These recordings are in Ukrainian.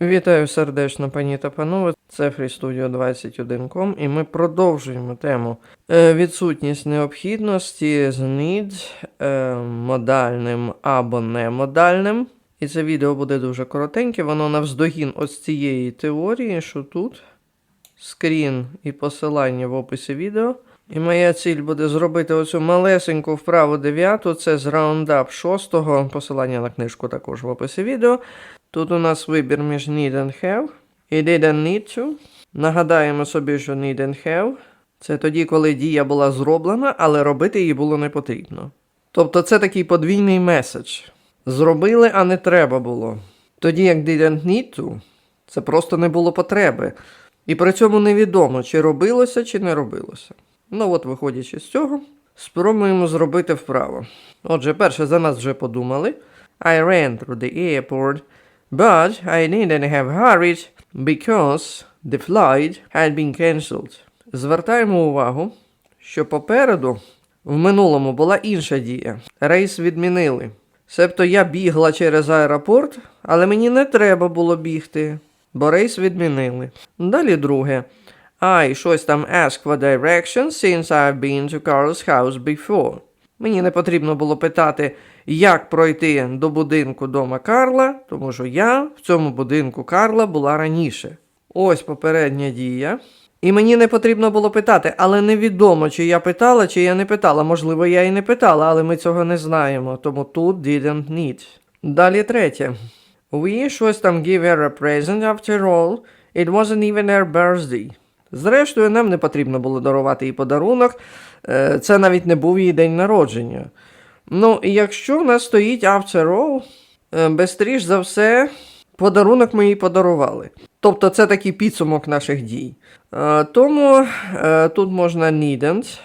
Вітаю сердечно, пані та панове. Це FreeStudio21.com і ми продовжуємо тему е, відсутність необхідності з need е, модальним або немодальним. І це відео буде дуже коротеньке, воно навздогін ось цієї теорії, що тут скрін і посилання в описі відео. І моя ціль буде зробити оцю малесеньку вправу дев'яту, це з раундап шостого, посилання на книжку також в описі відео. Тут у нас вибір між need and have і didn't need to. Нагадаємо собі, що need and have це тоді, коли дія була зроблена, але робити її було не потрібно. Тобто це такий подвійний меседж. Зробили, а не треба було. Тоді як didn't need to, це просто не було потреби. І при цьому невідомо, чи робилося, чи не робилося. Ну от, виходячи з цього, спробуємо зробити вправо. Отже, перше за нас вже подумали. I ran through the airport, but I didn't have hurried because the flight had been cancelled. Звертаємо увагу, що попереду в минулому була інша дія. Рейс відмінили. Себто я бігла через аеропорт, але мені не треба було бігти, бо рейс відмінили. Далі друге. I щось там ask for directions since I've been to Carl's house before. Мені не потрібно було питати, як пройти до будинку дома Карла, тому що я в цьому будинку Карла була раніше. Ось попередня дія. І мені не потрібно було питати, але невідомо, чи я питала, чи я не питала. Можливо, я і не питала, але ми цього не знаємо, тому тут didn't need. Далі третє. We щось там give her a present after all. It wasn't even her birthday. Зрештою, нам не потрібно було дарувати їй подарунок. Е, Це навіть не був її день народження. Ну, і якщо в нас стоїть after all, безстріж безстріш за все, подарунок ми їй подарували. Тобто це такий підсумок наших дій. Е, Тому е, тут можна needn't,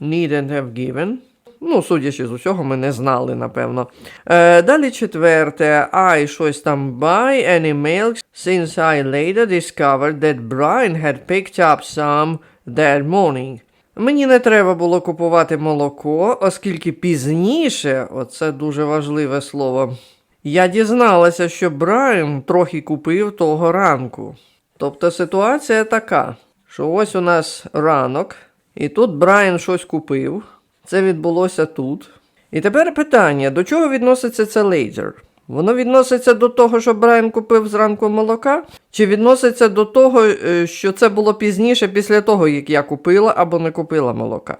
needn't have given. Ну, судячи з усього, ми не знали, напевно. Е, далі четверте. I щось там buy any milk since I later discovered that Brian had picked up some that morning. Мені не треба було купувати молоко, оскільки пізніше, оце дуже важливе слово, я дізналася, що Брайан трохи купив того ранку. Тобто ситуація така, що ось у нас ранок, і тут Брайан щось купив. Це відбулося тут. І тепер питання: до чого відноситься це later? Воно відноситься до того, що Брайан купив зранку молока, чи відноситься до того, е, що це було пізніше після того, як я купила або не купила молока?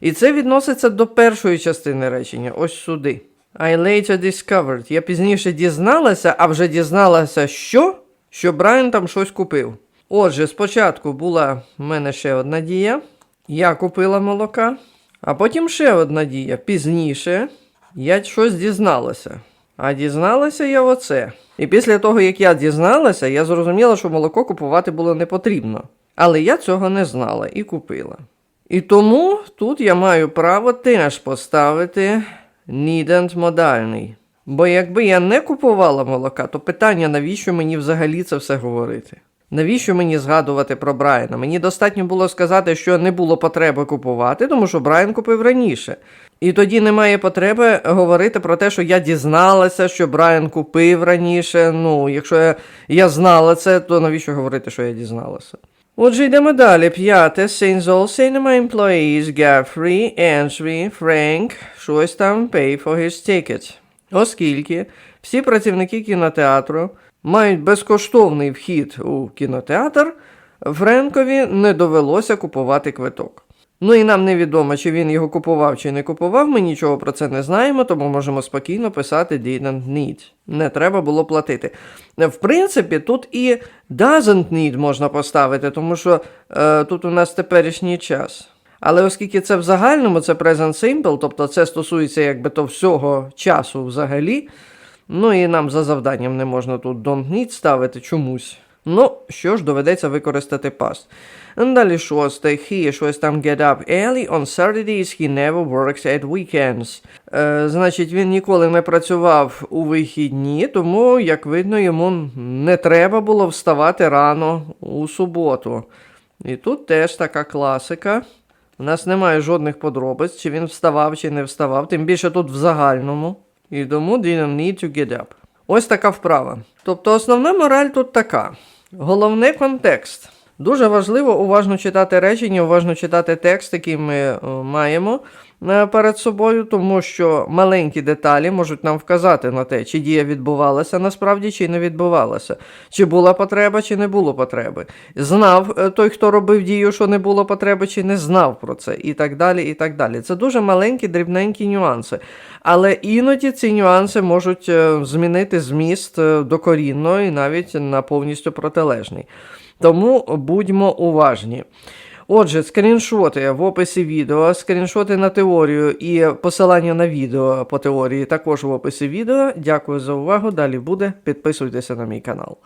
І це відноситься до першої частини речення, ось сюди. I later discovered. Я пізніше дізналася, а вже дізналася, що? Що Брайан там щось купив. Отже, спочатку була в мене ще одна дія. Я купила молока. А потім ще одна дія. Пізніше я щось дізналася. А дізналася я оце. І після того, як я дізналася, я зрозуміла, що молоко купувати було не потрібно. Але я цього не знала і купила. І тому тут я маю право теж поставити needn't модальний. Бо якби я не купувала молока, то питання, навіщо мені взагалі це все говорити? Навіщо мені згадувати про Брайана? Мені достатньо було сказати, що не було потреби купувати, тому що Брайан купив раніше. І тоді немає потреби говорити про те, що я дізналася, що Брайан купив раніше. Ну, якщо я, я знала це, то навіщо говорити, що я дізналася? Отже, йдемо далі. П'яте. Since all cinema employees got free Frank щось там pay for his ticket. Оскільки всі працівники кінотеатру мають безкоштовний вхід у кінотеатр, Френкові не довелося купувати квиток. Ну і нам невідомо, чи він його купував, чи не купував. Ми нічого про це не знаємо, тому можемо спокійно писати didn't need. Не треба було платити. В принципі, тут і doesn't need можна поставити, тому що е, тут у нас теперішній час. Але оскільки це в загальному, це present simple, тобто це стосується якби то всього часу взагалі. Ну і нам за завданням не можна тут don't need ставити чомусь. Ну, що ж, доведеться використати past. Далі шосте. He щось там get up early on Saturdays, he never works at weekends. Е, значить, він ніколи не працював у вихідні, тому, як видно, йому не треба було вставати рано у суботу. І тут теж така класика. У нас немає жодних подробиць, чи він вставав, чи не вставав, тим більше тут в загальному. І тому didn't need to get up. Ось така вправа. Тобто основна мораль тут така: головне контекст. Дуже важливо уважно читати речення, уважно читати текст, який ми е, маємо е, перед собою, тому що маленькі деталі можуть нам вказати на те, чи дія відбувалася насправді, чи не відбувалася, чи була потреба, чи не було потреби. Знав е, той, хто робив дію, що не було потреби, чи не знав про це, і так далі. і так далі. Це дуже маленькі, дрібненькі нюанси. Але іноді ці нюанси можуть змінити зміст докорінно і навіть на повністю протилежний. Тому будьмо уважні. Отже, скріншоти в описі відео, скріншоти на теорію і посилання на відео по теорії також в описі відео. Дякую за увагу. Далі буде. Підписуйтеся на мій канал.